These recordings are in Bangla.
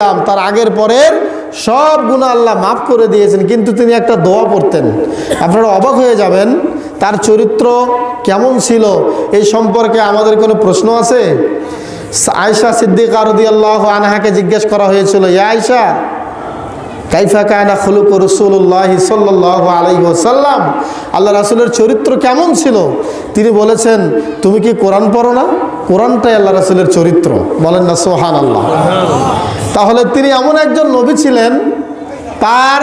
তার আগের পরের সব গুণা আল্লাহ মাফ করে দিয়েছেন, কিন্তু তিনি একটা দোয়া পড়তেন। আপনারা অবাক হয়ে যাবেন, তার চরিত্র কেমন ছিল, এই সম্পর্কে আমাদের কোনো প্রশ্ন আছে? আয়সা সিদ্দিক আরদি আল্লাহ আনহাকে জিজ্ঞেস করা হয়েছিল, ইয়া আয়সা কাইফা কায়না খুলুক রসুল্লাহ সাল্লাহ আলাইহি ওসাল্লাম আল্লাহ রাসুলের চরিত্র কেমন ছিল? তিনি বলেছেন, তুমি কি কোরআন পড়ো না? কোরআনটাই আল্লাহ রাসুলের চরিত্র। বলেন না সোহান আল্লাহ তাহলে তিনি এমন একজন নবী ছিলেন, তার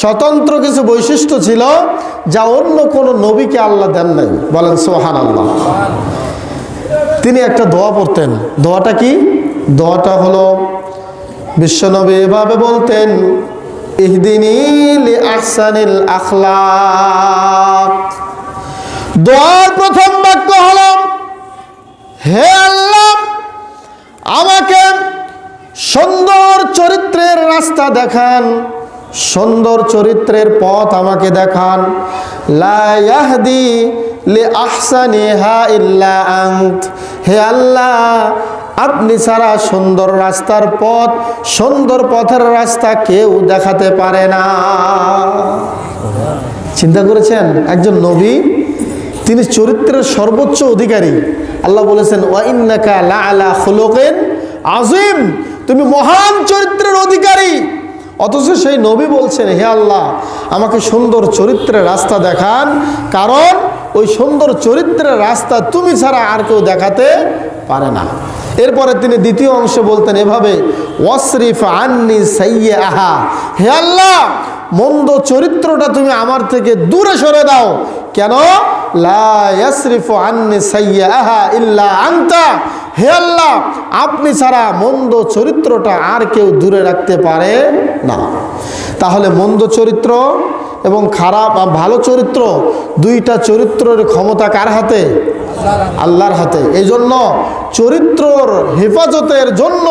স্বতন্ত্র কিছু বৈশিষ্ট্য ছিল যা অন্য কোনো নবীকে আল্লাহ দেন নাই। বলেন সোহান আল্লাহ তিনি একটা দোয়া পড়তেন। দোয়াটা কি? দোয়াটা হলো, বিশ্বনবী এভাবে বলতেন দোয়ার প্রথম বাক্য হলো, হে আল্লাহ, আমাকে সুন্দর চরিত্রের রাস্তা দেখান, সুন্দর চরিত্রের পথ আমাকে দেখান। লা ইয়াহদি লি আহসানিহা ইল্লা আন্ত। হে আল্লাহ, আপনি ছাড়া সুন্দর রাস্তার পথ, সুন্দর পথের রাস্তা কেউ দেখাতে পারে না। চিন্তা করেছেন? একজন নবী, তিনি চরিত্রের সর্বোচ্চ অধিকারী। আল্লাহ বলেছেন ওয়াইন্নাকা লা আলা খুলুকিন আজিম তুমি মহান চরিত্রের অধিকারী। অথচ সেই নবী বলছেন, হে আল্লাহ, আমাকে সুন্দর চরিত্রের রাস্তা দেখান। কারণ ওই সুন্দর চরিত্রের রাস্তা তুমি ছাড়া আর কেউ দেখাতে পারে না। এরপরে তিনি দ্বিতীয় অংশে বলতেন এভাবে, ওয়াসরিফ আন্নি সাইয়ে আহা হে আল্লাহ, মন্দ চরিত্রটা তুমি আমার থেকে দূরে সরে দাও। কেন? লা ইয়াসরিফু আন্নি সাইয়ে আহা ইল্লা আন্তা। হে আল্লাহ, আপনি ছাড়া মন্দ চরিত্রটা আর কেউ দূরে রাখতে পারে না। তাহলে মন্দ চরিত্র এবং খারাপ ভালো চরিত্র দুইটা চরিত্রের ক্ষমতা কার হাতে? আল্লাহর হাতে। এই জন্য চরিত্রর হেফাজতের জন্য,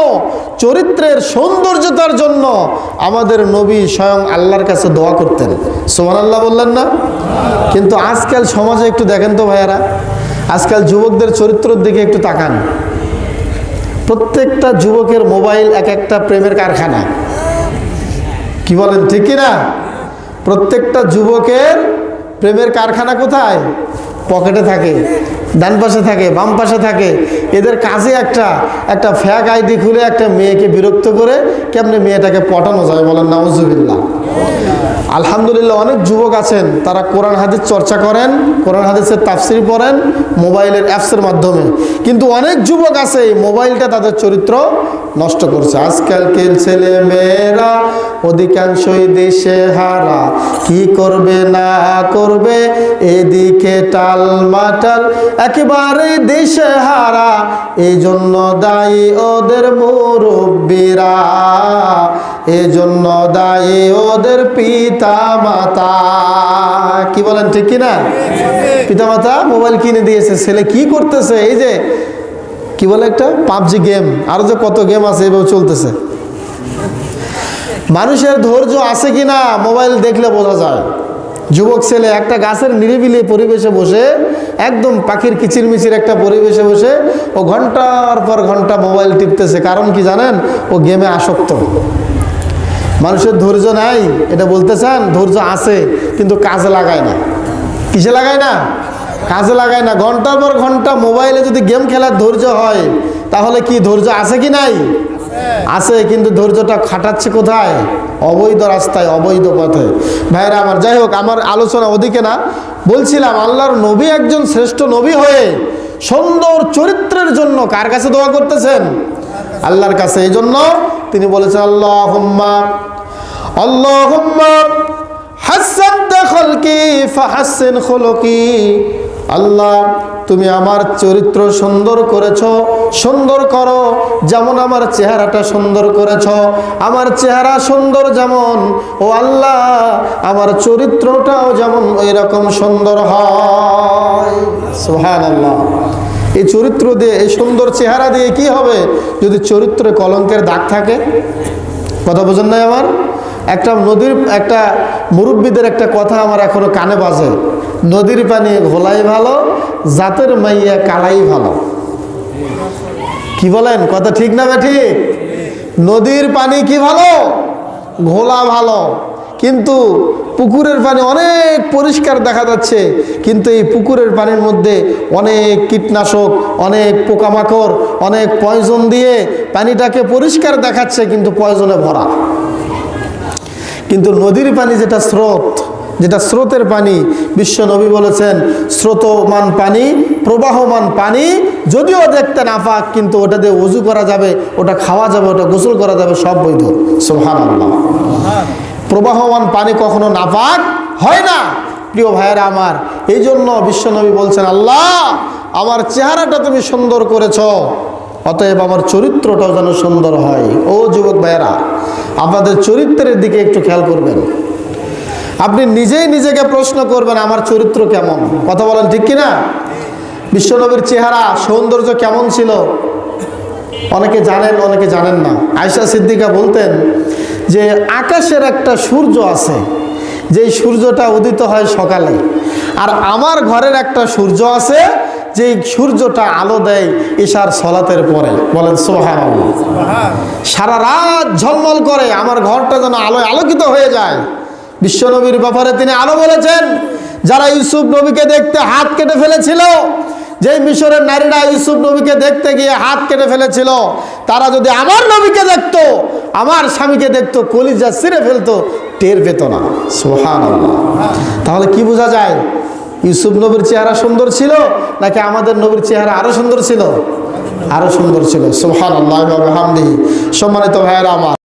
চরিত্রের সৌন্দর্যতার জন্য আমাদের নবী স্বয়ং আল্লাহর কাছে দোয়া করতেন। সোমান আল্লাহ বললেন না? কিন্তু আজকাল সমাজে একটু দেখেন তো ভাইয়ারা আজকাল যুবকদের চরিত্রের দিকে একটু তাকান। প্রত্যেকটা যুবকের মোবাইল এক একটা প্রেমের কারখানা। কি বলেন, ঠিক না? প্রত্যেকটা যুবকের প্রেমের কারখানা কোথায়? পকেটে থাকে, ডান পাশে থাকে, বাম পাশে থাকে। এদের কাজে একটা একটা ফ্যাক আইডি খুলে একটা মেয়েকে বিরক্ত করে কেমনে মেয়েটাকে পটানো যায় বলেন নাউজুবিল্লাহ আলহামদুলিল্লাহ অনেক যুবক আছেন, তারা কোরআন হাদিস চর্চা করেন, কোরআন হাদিসের তাফসির পড়েন, মোবাইলের অ্যাপসের মাধ্যমে। কিন্তু অনেক যুবক আছে এই মোবাইলটা তাদের চরিত্র নষ্ট করছে। আজকালকের ছেলে মেয়েরা অধিকাংশই দেশে হারা। কি করবে, না করবে, এদিকে টাল মাটাল একেবারে দেশে হারা। এই জন্য দায়ী ওদের মুরব্বীরা। এই জন্য দায়ী ওদের পিতা মাতা কি বলেন, ঠিক কিনা? পিতা মাতা মোবাইল কিনে দিয়েছে, ছেলে কি করতেছে? এই যে, কি বলে একটা? PUBG game. আরও যে কত গেম আছে, এভাবে চলতেছে। মানুষের ধৈর্য আছে কি না মোবাইল দেখলে বোঝা যায়। যুবক ছেলে একটা গাছের নিরিবিলি পরিবেশে বসে, একদম পাখির কিচিরমিচির একটা পরিবেশে বসে, ও ঘণ্টার পর ঘণ্টা মোবাইল টিপতেছে। কারণ কি জানেন? ও গেমে আসক্ত। মানুষের ধৈর্য নাই, এটা বলতে চান ধৈর্য আছে, কিন্তু কাজে লাগায় না। কিসে লাগায় না? কাজে লাগায় না। ঘণ্টার পর ঘণ্টা মোবাইলে যদি গেম খেলার ধৈর্য হয়, তাহলে কি ধৈর্য আছে কি নাই? আছে, কিন্তু ধৈর্যটা খাটাচ্ছে কোথায়? অবৈধ রাস্তায়, অবৈধ পথে। ভাইরা আমার, যাই হোক, আমার আলোচনা ওদিকে না। বলছিলাম, আল্লাহর নবী একজন শ্রেষ্ঠ নবী হয়ে সুন্দর চরিত্রের জন্য কার কাছে দোয়া করতেছেন? আল্লাহর কাছে। এই জন্য তিনি বলেছেন আল্লাহ খলকি আল্লাহ, তুমি আমার চরিত্র সুন্দর করেছ, সুন্দর করো, যেমন আমার চেহারাটা সুন্দর করেছ, আমার চেহারা সুন্দর যেমন, ও আল্লাহ, আমার চরিত্রটাও যেমন ওই রকম সুন্দর হয়। আল্লাহ এই চরিত্র দিয়ে, এই সুন্দর চেহারা দিয়ে কি হবে? যদি চরিত্রে কলঙ্কের দাগ থাকে? কথা বোঝেন নাই আমার? একটা নদীর, একটা মুরব্বীদের একটা কথা আমার এখনও কানে বাজে। নদীর পানি ঘোলাই ভালো, জাতের মাইয়া কালাই ভালো। কি বলেন? কথা ঠিক না ঠিক নদীর পানি কি ভালো? ঘোলা ভালো। কিন্তু পুকুরের পানি অনেক পরিষ্কার দেখা যাচ্ছে। কিন্তু এই পুকুরের পানির মধ্যে অনেক কীটনাশক, অনেক পোকামাকড়, অনেক পয়জন দিয়ে পানিটাকে পরিষ্কার দেখাচ্ছে, কিন্তু পয়জনে ভরা। কিন্তু নদীর পানি যেটা স্রোত, যেটা স্রোতের পানি, বিশ্ব নবী বলেছেন, স্রোতমান পানি, প্রবাহমান পানি, যদিও দেখতে নাপাক, কিন্তু ওটা দিয়ে উজু করা যাবে, ওটা খাওয়া যাবে, ওটা গোসল করা যাবে, সব বৈধ। সোহান আল্লাহ প্রবাহমান পানি কখনো নাপাক হয় না। প্রিয় ভাইয়েরা আমার এই জন্য বিশ্বনবী বলছেন, আল্লাহ, আমার চেহারাটা তুমি সুন্দর করেছ। অতএব আমার চরিত্রটাও যেন সুন্দর হয়। ও যুবক ভাইয়েরা, আপনাদের চরিত্রের দিকে একটু খেয়াল করবেন। আপনি নিজেই নিজেকে প্রশ্ন করবেন, আমার চরিত্র কেমন? কথা বলেন ঠিক কিনা? বিশ্বনবীর চেহারা, সৌন্দর্য কেমন ছিল? অনেকে জানেন অনেকে জানেন না। আয়সা সিদ্দিকা বলতেন যে, আকাশের একটা সূর্য আছে, যেই সূর্যটা উদিত হয় সকালে। আর আমার ঘরের একটা সূর্য আছে যেই সূর্যটা আলো দেয় ঈশার সলাতের পরে, বলেন সোহান সারা রাত ঝলমল করে, আমার ঘরটা যেন আলোয় আলোকিত হয়ে যায়। বিশ্বনবীর ব্যাপারে তিনি আলো বলেছেন, যারা ইউসুফ নবীকে দেখতে হাত কেটে ফেলেছিল, যেই মিশরের নারীরা ইউসুফ নবীকে দেখতে গিয়ে হাত কেটে ফেলেছিল, তারা যদি আমার নবীকে দেখতো, আমার স্বামীকে দেখতো, কলিজা ছিঁড়ে ফেলতো, টের পেত না। সোহান তাহলে কি বোঝা যায়? ইউসুফ নবীর চেহারা সুন্দর ছিল নাকি আমাদের নবীর চেহারা আরও সুন্দর ছিল? আরও সুন্দর ছিল। সোহান আল্লাহ সম্মানিত ভাইয়েরা আমার